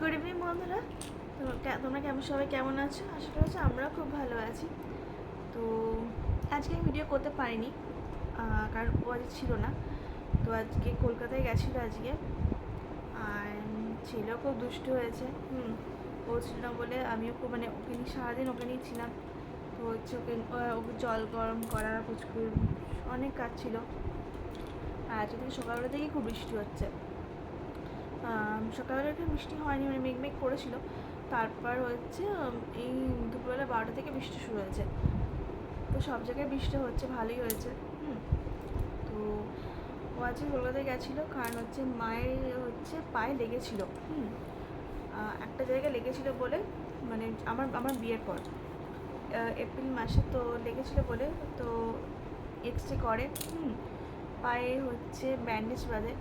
Good evening বন্ধুরা। তোমরা কেমন, সবাই কেমন আছো? আশা করছি আমরা খুব ভালো আছি। তো আজকে আমি ভিডিও করতে পারিনি কারণ ও আজ ছিল না। তো আজকে কলকাতায় গেছিল আজকে। আর ছিল খুব দুষ্টু হয়েছে। হুম, ও ছিল না বলে আমিও খুব মানে ওকে নিয়ে সারাদিন ওকে ছিলাম। তো হচ্ছে ওকে ওকে জল গরম করা, পুচকুর, অনেক কাজ ছিল। আর আজকে সকালবেলা থেকেই খুব বৃষ্টি হচ্ছে। সকালবেলা একটু বৃষ্টি হয়নি মানে মেঘ মেঘ করেছিল। তারপর হচ্ছে এই দুপুরবেলা বারোটা থেকে বৃষ্টি শুরু হয়েছে। তো সব জায়গায় বৃষ্টি হচ্ছে, ভালোই হয়েছে, হুম। তো ও আজকে কলকাতায় গেছিল, কারণ হচ্ছে মায়ের হচ্ছে পায়ে লেগেছিল, হুম। একটা জায়গায় লেগেছিল বলে মানে আমার আমার বিয়ের পর। এপ্রিল মাসে তো লেগেছিল বলে, তো এক্স রে করে, হুম। পায়ে হচ্ছে ব্যান্ডেজ বাঁধে।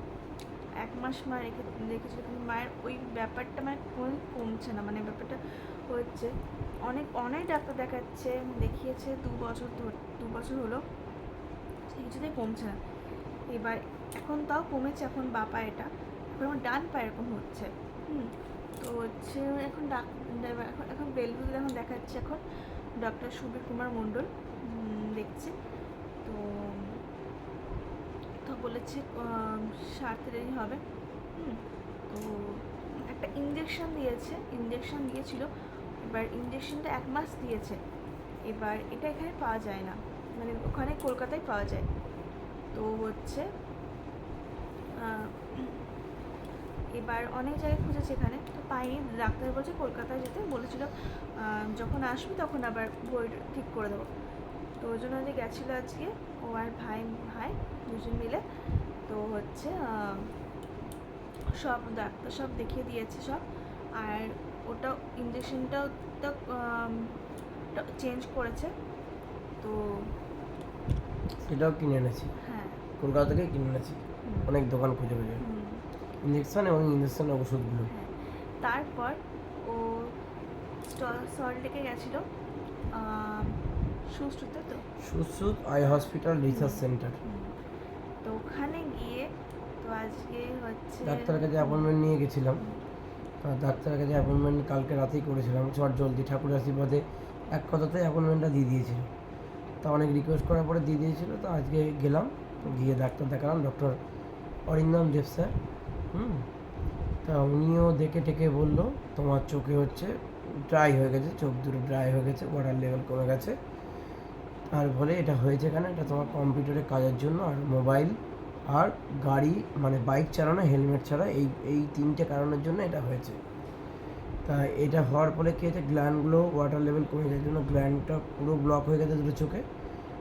এক মাস মা রেখে রেখেছিল কিন্তু মায়ের ওই ব্যাপারটা মানে কোনো কমছে না মানে ব্যাপারটা হচ্ছে অনেক অনেক ডাক্তার দেখাচ্ছে, দেখিয়েছে দু বছর দু বছর হলো কিছুতেই কমছে না। এবার এখন তাও কমেছে, এখন বা পায়েটা এখন আমার ডান পায়ে এরকম হচ্ছে, হুম, তো হচ্ছে এখন ডাক, এখন এখন বেলগুলো এখন দেখাচ্ছে এখন ডক্টর সুবীর কুমার মণ্ডল দেখছে, তো বলেছে সারতে দেরি হবে। তো একটা ইঞ্জেকশন দিয়েছে ইঞ্জেকশন দিয়েছিল। এবার ইঞ্জেকশনটা এক মাস দিয়েছে। এবার এটা এখানে পাওয়া যায় না। মানে ওখানে কলকাতায় পাওয়া যায়। তো হচ্ছে এবার অনেক জায়গায় খুঁজেছে এখানে। তো পাইনি ডাক্তার বলছে কলকাতায় যেতে। বলেছিল যখন আসবি তখন আবার বই ঠিক করে দেবো। তো ওই জন্য গেছিল আজকে, ও আর ভাই ভাই দুজন মিলে। তো হচ্ছে সব ডাক্তার সব দেখিয়ে দিয়েছে সব। আর ওটা ইঞ্জেকশনটাও তো চেঞ্জ করেছে। তো সেটাও কিনে এনেছি। হ্যাঁ। কলকাতা থেকে কিনে এনেছি। অনেক দোকান খুঁজে খুঁজে ইঞ্জেকশন এবং ইঞ্জেকশন ওষুধগুলো। হ্যাঁ। তারপর ও সল্ট লেকে গেছিল সুশ্রুতে তো। Sushrut eye hospital research centre. ডাক্তারের কাছে অ্যাপয়েন্টমেন্ট নিয়ে গেছিলাম। ডাক্তারের কাছে অ্যাপয়েন্টমেন্ট কালকে রাতেই করেছিলাম। চট জলদি ঠাকুরের আশীর্বাদে এক কথাতে অ্যাপয়েন্টমেন্টটা দিয়ে দিয়েছিল। তা অনেক রিকোয়েস্ট করার পরে দিয়ে দিয়েছিল। তো আজকে গেলাম, গিয়ে ডাক্তার দেখালাম ডক্টর অরিন্দম দেব স্যার। হুম? তা উনিও দেখে টেকে বলল, তোমার চোখে হচ্ছে ড্রাই হয়ে গেছে, চোখ দুটো ড্রাই হয়ে গেছে ওয়াটার লেভেল কমে গেছে। আর বলে এটা হয়েছে কেন? এটা তোমার কম্পিউটারে কাজের জন্য আর মোবাইল আর গাড়ি মানে বাইক চালানো, হেলমেট ছাড়া এই এই তিনটে কারণের জন্য এটা হয়েছে। তা এটা হওয়ার ফলে কী হয়েছে? গ্ল্যান্ডগুলো ওয়াটার লেভেল কমে যাওয়ার জন্য গ্ল্যান্ডটা পুরো ব্লক হয়ে গেছে দুটো চোখে।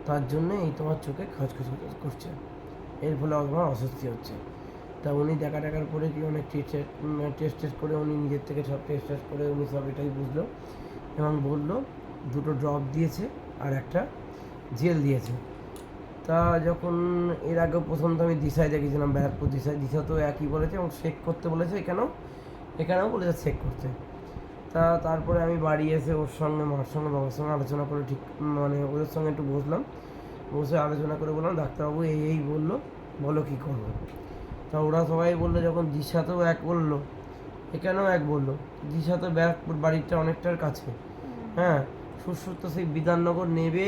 তার জন্য এই তোমার চোখে খচখচ করছে। এর ফলে তোমার অস্বস্তি হচ্ছে। তা উনি দেখা টাকার পরে কি অনেক টেস্ট টেস্ট করে উনি নিজের থেকে সব টেস্ট টেস্ট করে উনি সব এটাই বুঝলো এবং বলল, দুটো ড্রপ দিয়েছে আর একটা জেল দিয়েছে। তা যখন এর আগে প্রথম তো আমি দিশায় দেখেছিলাম, ব্যারাকপুর দিশায়। দিশা তো একই বলেছে এবং চেক করতে বলেছে এখানেও। এখানেও বলেছে চেক করতে। তা তারপরে আমি বাড়ি এসে ওর সঙ্গে, মার সঙ্গে, বাবার সঙ্গে আলোচনা করে ঠিক মানে ওদের সঙ্গে একটু বসলাম। বসে আলোচনা করে বললাম, ডাক্তারবাবু, এই এই বলল, বলো কী করব? তা ওরা সবাই বলল, যখন দিশাতেও এক বলল, এখানেও এক বলল। দিশা তো ব্যারাকপুর বাড়িটা অনেকটার কাছে। হ্যাঁ সুশ্রুত সেই বিধাননগর নেবে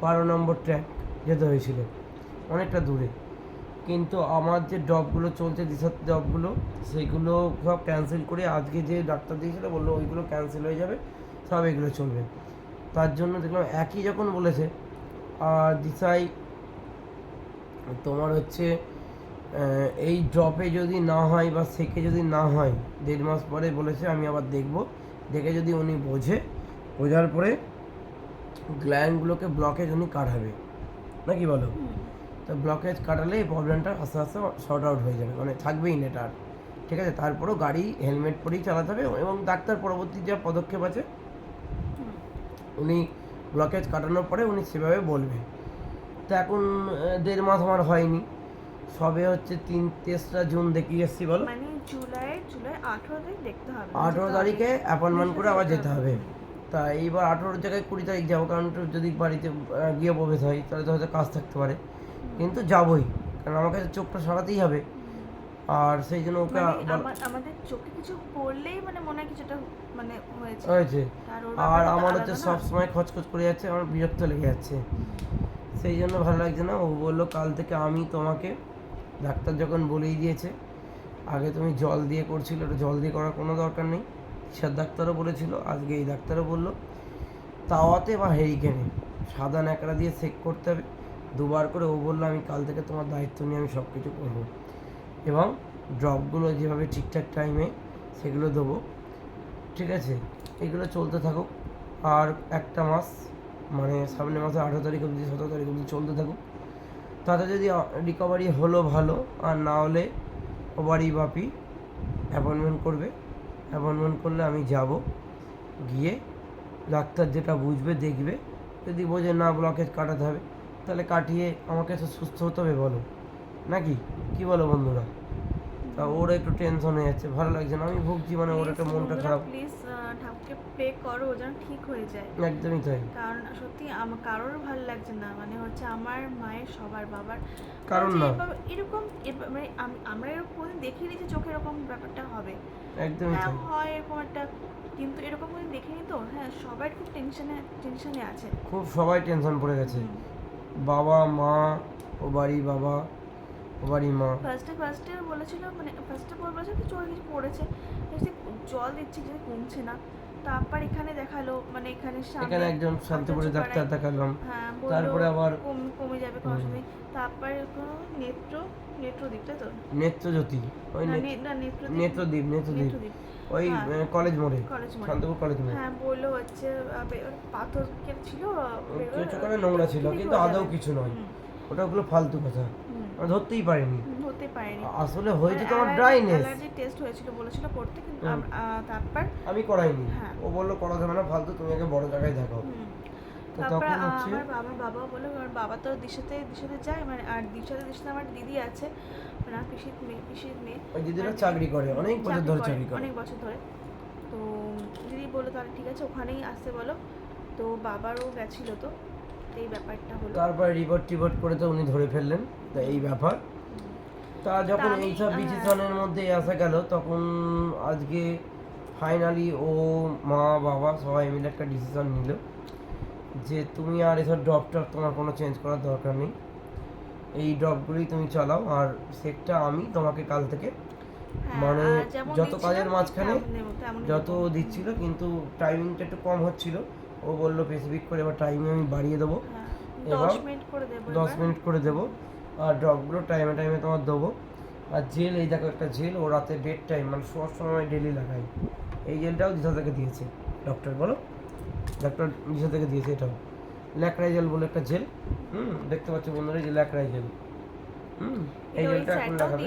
বারো নম্বর ট্র্যাক যেতে হয়েছিল, অনেকটা দূরে। কিন্তু আমার যে ডবগুলো চলছে দিশার ডবগুলো সেইগুলো সব ক্যান্সেল করে আজকে যে ডাক্তার দিয়েছিল বলল ওইগুলো ক্যান্সেল হয়ে যাবে, সব এগুলো চলবে। তার জন্য দেখলাম একই যখন বলেছে, আর দিশাই, তোমার হচ্ছে এই ড্রপে যদি না হয় বা সেকে যদি না হয়, দেড় মাস পরে বলেছে, আমি আবার দেখব। দেখে যদি উনি বোঝে, বোঝার পরে গ্ল্যান্ডগুলোকে ব্লকেজ উনি কাটাবে। নাকি বলো? তো ব্লকেজ কাটালে এই প্রবলেমটা আস্তে আস্তে শর্ট আউট হয়ে যাবে। মানে থাকবেই না এটা আর। ঠিক আছে? তারপরেও গাড়ি হেলমেট পরেই চালাতে হবে এবং ডাক্তার পরবর্তী যা পদক্ষেপ আছে উনি ব্লকেজ কাটানোর পরে উনি সেভাবে বলবে। তো এখন দেড় মাস আমার হয়নি। সবে হচ্ছে তিন তেসরা জুন দেখিয়ে এসছি বলো? মানে জুলাই জুলাই আঠেরো তারিখ দেখতে হবে। আঠেরো তারিখে অ্যাপয়েন্টমেন্ট করে আবার যেতে হবে। তা এইবার আঠেরো জায়গায় কুড়ি তারিখ যাব কারণ যদি বাড়িতে গিয়ে প্রবেশ হয় তাহলে তো হয়তো কাজ থাকতে পারে। কিন্তু যাবই কারণ আমার কাছে চোখটা সারাতেই হবে। আর সেই জন্য ওকে মানে আমাদের চোখে কিছু পড়লেই মানে মনে হয় কিছুটা মানে হয়েছে। আর আমার হচ্ছে না। সব সময় খচখচ করে যাচ্ছে আমার বিরক্ত লেগে যাচ্ছে। সেই জন্য ভালো লাগছে না ও বলল কাল থেকে আমি তোমাকে ডাক্তার যখন বলেই দিয়েছে আগে তুমি জল দিয়ে করছিল ওটা জল দিয়ে করার কোনো দরকার নেই। স্যার ডাক্তারও বলেছিল, আজকে এই ডাক্তারও বলল। তাওয়াতে বা হেরিকেনে, সাদা ন্যাকড়া দিয়ে সেক করতে হবে। দুবার করে ও বলল, আমি কাল থেকে তোমার দায়িত্ব নিয়ে আমি সব কিছু করব এবং ড্রপগুলো যেভাবে ঠিকঠাক টাইমে সেগুলো দেবো। ঠিক আছে? এগুলো চলতে থাকুক। আর একটা মাস মানে সামনের মাসে আঠারো তারিখ অবধি, সতেরো তারিখ অবধি চলতে থাকুক। তাতে যদি রিকভারি হলো ভালো, আর না হলে বাড়ি বাপি অ্যাপয়েন্টমেন্ট করবে। অ্যাপয়েন্টমেন্ট করলে আমি যাব। গিয়ে ডাক্তার যেটা বুঝবে, দেখবে। যদি বোঝে না ব্লকেজ কাটাতে হবে, তাহলে কাটিয়ে আমাকে তো সুস্থ হতে হবে বলো। নাকি? কি বলো বন্ধুরা? তা ওর একটু টেনশন হয়ে যাচ্ছে ভালো লাগছে না। আমি ভুগছি মানে ওর একটা মনটা খারাপ। প্লিজ ঠাকুরকে প্রে করো যেন ঠিক হয়ে যায়। একদমই তাই। কারণ সত্যি আমার কারোর ভালো লাগছে না মানে হচ্ছে আমার মায়ের সবার বাবার। কারণ না। এরকম মানে আমরা এরকম দেখিনি যে চোখে এরকম ব্যাপারটা হবে। একদমই হ্যাঁ তাই। হয় এরকম একটা কিন্তু এরকম কোনোদিন দেখিনি তো হ্যাঁ সবাই খুব টেনশনে টেনশনে আছে। খুব সবাই টেনশন পড়ে গেছে। বাবা মা ও বাড়ি বাবা বাড়ি মা। ফার্স্টে ফার্স্টে বলেছিল মানে ফার্স্টে বলেছিল চোখে কিছু পড়েছে। জল দিচ্ছি কিছু কমছে না। তারপর এখানে দেখাল মানে এখানে সামনে এখানে একজন শান্তিপুরে ডাক্তার দেখালাম। হ্যাঁ তারপরে আবার কম- যাবে কোনো সময় তারপরে কোনো নেত্র তো? নেত্রজ্যোতি। ওই ওই হ্যাঁ। কলেজ মোড়ে। কলেজ শান্তিপুর কলেজ মোড়ে। হ্যাঁ বলল হচ্ছে পাথর ছিল কিছু করে নোংরা ছিল কিন্তু আদৌ কিছু নয়। হুম, ওটা ওগুলো ফালতু কথা। ধরতেই পারিনি। হতে পারেনি। আসলে হয়েছে তোমার ড্রাইনেস। অ্যালার্জি টেস্ট হয়েছিল বলেছিল করতে কিন্তু তারপর আমি করাইনি। হ্যাঁ। ও বলল করা যাবে না ফালতু তুমি আগে বড় জায়গায় দেখাও তো তারপর আমার বাবা বাবা বলে আমার বাবা তো দিশাতে দিশাতে যায় মানে আর দিশাতে দিশাতে আমার দিদি আছে না আমার পিসির মেয়ে পিসির মেয়ে ওই দিদিরা চাকরি করে অনেক বছর ধরে চাকরি করে। অনেক বছর ধরে। তো দিদি বলল তাহলে ঠিক আছে ওখানেই আসতে বলো। তো বাবারও গেছিল তো এই ব্যাপারটা হলো। তারপর রিপোর্ট টিপোর্ট করে তো উনি ধরে ফেললেন। তো এই ব্যাপার। তা যখন এইসব। ডিসিশনের মধ্যে আসা গেল তখন আজকে ফাইনালি ও মা বাবা সবাই মিলে একটা ডিসিশন নিল যে তুমি আর এসব ড্রপ টপ তোমার কোনো চেঞ্জ করার দরকার নেই। এই ড্রপগুলোই তুমি চালাও আর সেটটা আমি তোমাকে কাল থেকে হ্যাঁ, মানে যত কাজের মাঝখানে যত। দিচ্ছিল কিন্তু টাইমিংটা একটু কম হচ্ছিল। ও বলল স্পেসিফিক করে এবার টাইমিং আমি বাড়িয়ে দেবো। হ্যাঁ, এবার দশ মিনিট করে দেবো। ড্রপগুলো টাইমে টাইমে তোমার দেবো। আর জেল এই দেখো একটা জেল ও রাতে ডেট টাইম মানে সব সময় ডেলি লাগাই। এই জেলটাও দিশা থেকে দিয়েছে। ডক্টর বলো। ডক্টর দিশা থেকে দিয়েছে এটাও। ল্যাকড়াই জেল বলে একটা জেল হুম দেখতে পাচ্ছ বন্ধুরা এই যে ল্যাকড়াই জেল হুম এই জেলটা এখন লাগাবে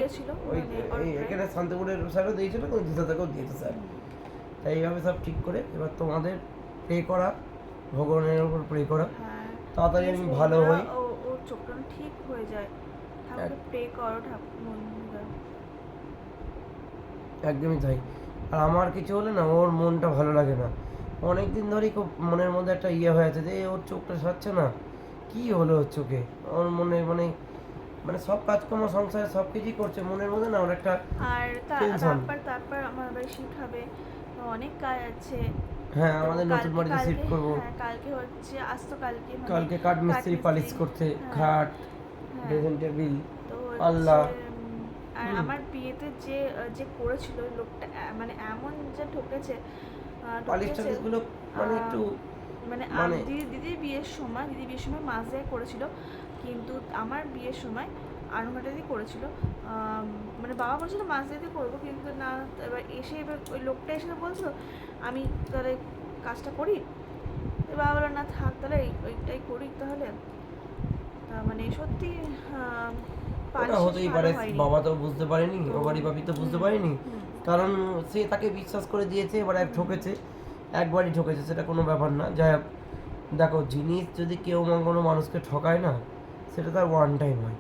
ওই এই- এখানে শান্তিপুরের স্যারও দিয়েছিল তো দিশা থেকেও দিয়েছে স্যার তাই এইভাবে সব ঠিক করে এবার তোমাদের প্রে করা ভগবানের উপর প্রে করা। হ্যাঁ, তাড়াতাড়ি আমি ভালো হই। ও- চোখটা ঠিক হয়ে যায়। প্রে করো ঠাকুর বন্ধুরা একদমই তাই। আর আমার কিছু হলে না ওর মনটা ভালো লাগে না। অনেক দিন ধরেই খুব মনের মধ্যে একটা ইয়ে হয়ে আছে যে ওর চোখটা সারছে না। কি হলো ওর চোখে? ওর মনে মানে মানে সব কাজকর্ম সংসারে সব কিছুই করছে মনের মধ্যে না ওর একটা আর তারপর তারপর আমার বাড়ি শিফট হবে। অনেক কাজ আছে। হ্যাঁ আমাদের নতুন বাড়িতে শিফট করব। হ্যাঁ, কালকে হচ্ছে আজ তো কালকে মানে কালকে কাঠ মিস্ত্রি পালিশ করতে হ্যাঁ, খাট। ড্রেসিং টেবিল আল্লাহ। আর আমার বিয়েতে যে যে করেছিল লোকটা মানে এমন যে ঠকেছে টালিশগুলো মানে একটু মানে মানে- দিদি দিদির বিয়ের সময় দিদি বিয়ের সময় মাছ দিয়ে করেছিল কিন্তু আমার বিয়ের সময় আনুঘাটা দিয়ে করেছিল মানে বাবা বলছিল মাছ দিয়ে করব কিন্তু না এবার এসে এবার ওই লোকটা এসে বলছিল আমি তাহলে কাজটা করি? বাবা বলল না থাক তাহলে ওইটাই করি তাহলে। মানে সত্যি ওটা হতেই পারে বাবা তো বুঝতে পারেনি বাড়ি বাপি তো বুঝতে পারেনি। কারণ সে তাকে বিশ্বাস করে দিয়েছে এবার এক ঠকেছে একবারই ঠকেছে সেটা কোনো ব্যাপার না। যাই হোক দেখো জিনিস যদি কেউ কোনো মানুষকে ঠকায় না সেটা তার ওয়ান টাইম হয়।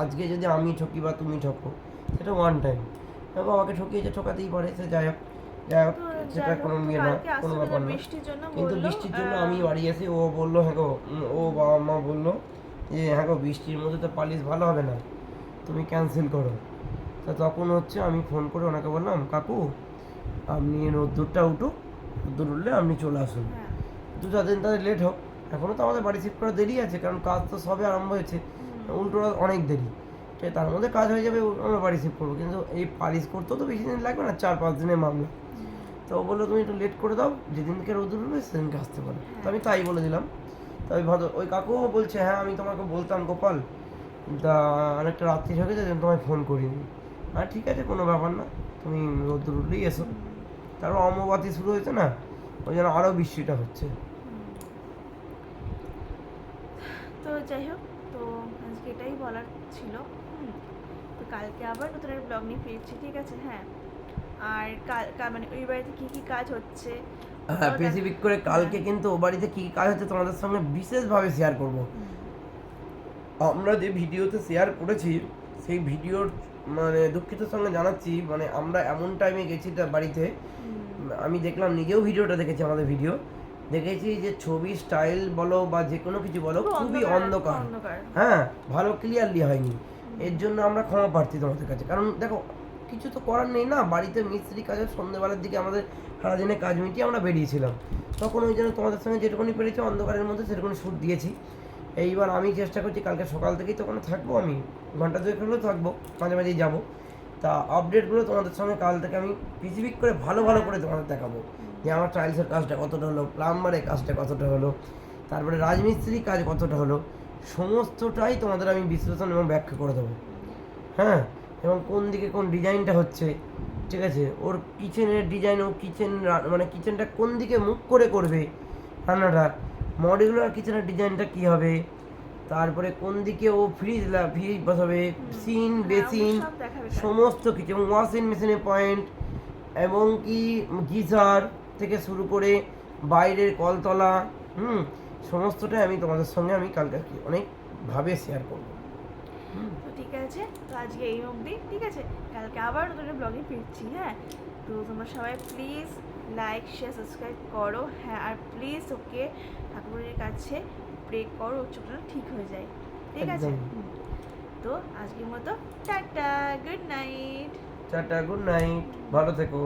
আজকে যদি আমি ঠকি বা তুমি ঠকো সেটা ওয়ান টাইম বাবাকে ঠকিয়েছে ঠকাতেই পারে সে যাই হোক যাই হোক সেটা কোনো ইয়ে না কোনো ব্যাপার না। কিন্তু বৃষ্টির জন্য আমি বাড়ি এসে ও বলল হ্যাঁ গো ও বাবা মা বলল যে হ্যাঁ গো বৃষ্টির মধ্যে তো পালিশ ভালো হবে না। তুমি ক্যান্সেল করো। তা তখন হচ্ছে আমি ফোন করে ওনাকে বললাম কাকু আপনি রোদ্দুরটা উঠুক রোদ্দুর উঠলে আপনি চলে আসুন। হ্যাঁ। দু চার দিন তাদের লেট হোক। এখনও তো আমাদের বাড়ি শিফট করা দেরি আছে কারণ কাজ তো সবে আরম্ভ হয়েছে। উল্টো অনেক দেরি। তার মধ্যে কাজ হয়ে যাবে আমরা বাড়ি শিফট করব। কিন্তু এই পালিশ করতেও তো বেশি দিন লাগবে না চার পাঁচ দিনের মামলা। তো বলল তুমি একটু লেট করে দাও যেদিনকে রোদ উঠবে সেদিনকে আসতে পারো। তো আমি তাই বলে দিলাম। তো ওই ভদ্র ওই কাকুও বলছে হ্যাঁ আমি তোমাকে বলতাম, গোপাল। তা অনেকটা রাত্রি হয়ে গেছে তোমায় ফোন করিনি। হ্যাঁ ঠিক আছে, কোনো ব্যাপার না। তুমি রোদ্দুর উঠলেই এসো। তারপর অম্ববাতি শুরু হয়েছে না? ওই জন্য আরও বৃষ্টিটা হচ্ছে। তো যাই হোক, তো আজকে এটাই বলার ছিল। তো কালকে আবার নতুন ব্লগ নিয়ে ফিরছি, ঠিক আছে? হ্যাঁ। আর কাল মানে ওই বাড়িতে কী কী কাজ হচ্ছে? হ্যাঁ স্পেসিফিক করে কালকে কিন্তু ও বাড়িতে কী কাজ হচ্ছে তোমাদের সঙ্গে বিশেষভাবে শেয়ার করব। আমরা যে ভিডিওতে শেয়ার করেছি সেই ভিডিওর মানে দুঃখিত সঙ্গে জানাচ্ছি মানে আমরা এমন টাইমে গেছি তার বাড়িতে। আমি দেখলাম নিজেও ভিডিওটা দেখেছি আমাদের ভিডিও দেখেছি যে ছবি স্টাইল বলো বা যে কোনো কিছু বলো খুবই অন্ধকার অন্ধকার। হ্যাঁ ভালো ক্লিয়ারলি হয়নি। এর জন্য আমরা ক্ষমা প্রার্থী তোমাদের কাছে। কারণ দেখো কিছু তো করার নেই না। বাড়িতে মিস্ত্রি কাজের সন্ধ্যেবেলার দিকে আমাদের সারাদিনে কাজ মিটিয়ে আমরা বেরিয়েছিলাম। তখন ওই জন্য তোমাদের সঙ্গে যেটুকুনি পেরেছি, অন্ধকারের মধ্যে সেরকমই শ্যুট দিয়েছি। এইবার আমি চেষ্টা করছি কালকে সকাল থেকেই তো থাকব আমি। ঘণ্টা দুয়েক হলেও থাকব, মাঝে মাঝেই যাব। তা আপডেটগুলো তোমাদের সঙ্গে কাল থেকে আমি স্পেসিফিক করে ভালো ভালো করে তোমাদের দেখাবো। যে আমার টাইলসের কাজটা কতটা হলো প্লাম্বারের কাজটা কতটা হলো, তারপরে রাজমিস্ত্রির কাজ কতটা হলো, সমস্তটাই তোমাদের আমি বিশ্লেষণ এবং ব্যাখ্যা করে দেবো। হ্যাঁ? এবং কোন দিকে কোন ডিজাইনটা হচ্ছে ঠিক আছে? ওর কিচেনের ডিজাইন ও কিচেন মানে কিচেনটা কোন দিকে মুখ করে করবে রান্নাটা মডিউলার কিচেনের ডিজাইনটা কী হবে তারপরে কোন দিকে ও ফ্রিজ ফ্রিজ বসাবে সিন হ্যাঁ, বেসিন দেখাবে কাল। সমস্ত কিছু এবং ওয়াশিং মেশিনের পয়েন্ট এবং কি গিজার থেকে শুরু করে বাইরের কলতলা হুম সমস্তটাই আমি তোমাদের সঙ্গে আমি কালকে অনেকভাবে শেয়ার করব। তো ঠিক আছে তো আজকে এই অবধি ঠিক আছে? কালকে আবার নতুন ব্লগে ফিরছি হ্যাঁ? তো তোমরা সবাই প্লিজ লাইক শেয়ার সাবস্ক্রাইব করো হ্যাঁ? আর প্লিজ ওকে ঠাকুরের কাছে প্রে করো চোখটা ঠিক হয়ে যায় ঠিক আছে। তো আজকের মতো tata good night tata good night ভালো থেকো।